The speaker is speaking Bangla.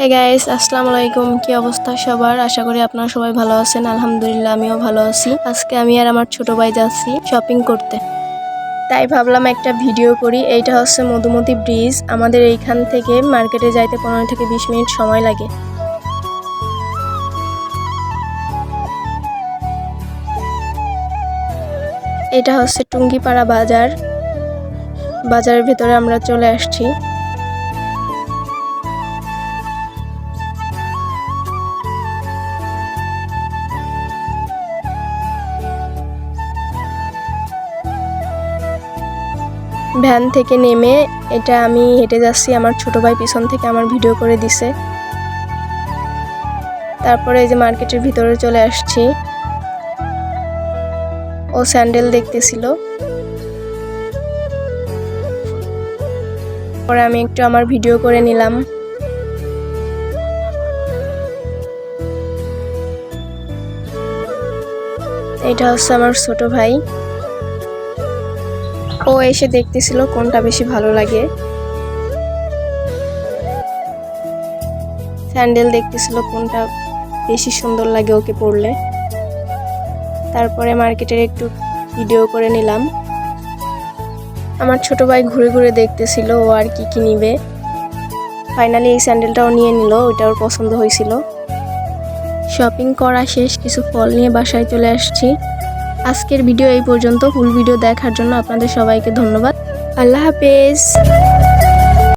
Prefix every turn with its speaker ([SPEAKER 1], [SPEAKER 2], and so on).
[SPEAKER 1] হে গাইস আসসালামু আলাইকুম কি অবস্থা সবার? আশা করি আপনারা সবাই ভালো আছেন। আলহামদুলিল্লাহ, আমিও ভালো আছি। আজকে আমি আর আমার ছোট ভাই যাচ্ছি শপিং করতে। তাই ভাবলাম একটা ভিডিও করি। এইটা হচ্ছে মধুমতি ব্রিজ আমাদের এইখান থেকে মার্কেটে যাইতে পনেরো থেকে বিশ মিনিট সময় লাগে। এটা হচ্ছে টুঙ্গিপাড়া বাজার। বাজারের ভেতরে আমরা চলে আসছি। ভ্যান থেকে নেমে এটা আমি হেঁটে যাচ্ছি, আমার ছোট ভাই পিছন থেকে আমার ভিডিও করে দিছে। তারপরে এই যে মার্কেটের ভিতরে চলে আসছি। ও স্যান্ডেল দেখতেছিল। পরে আমি একটু আমার ভিডিও করে নিলাম। এটা হচ্ছে আমার ছোট ভাই। ও এসে দেখতেছিল কোনটা বেশি ভালো লাগে। স্যান্ডেল দেখতেছিল কোনটা বেশি সুন্দর লাগে ওকে পরলে। তারপরে মার্কেটের একটু ভিডিও করে নিলাম। আমার ছোট ভাই ঘুরে ঘুরে দেখতেছিল ও আর কি কি নিবে। ফাইনালি এই স্যান্ডেলটাও নিয়ে নিল ওইটা ওর পছন্দ হয়েছিল। শপিং করা শেষ, কিছু ফল নিয়ে বাসায় চলে আসছি। আজকের ভিডিও এই পর্যন্ত। ফুল ভিডিও দেখার জন্য আপনাদের সবাইকে ধন্যবাদ। আল্লাহ হাফেজ।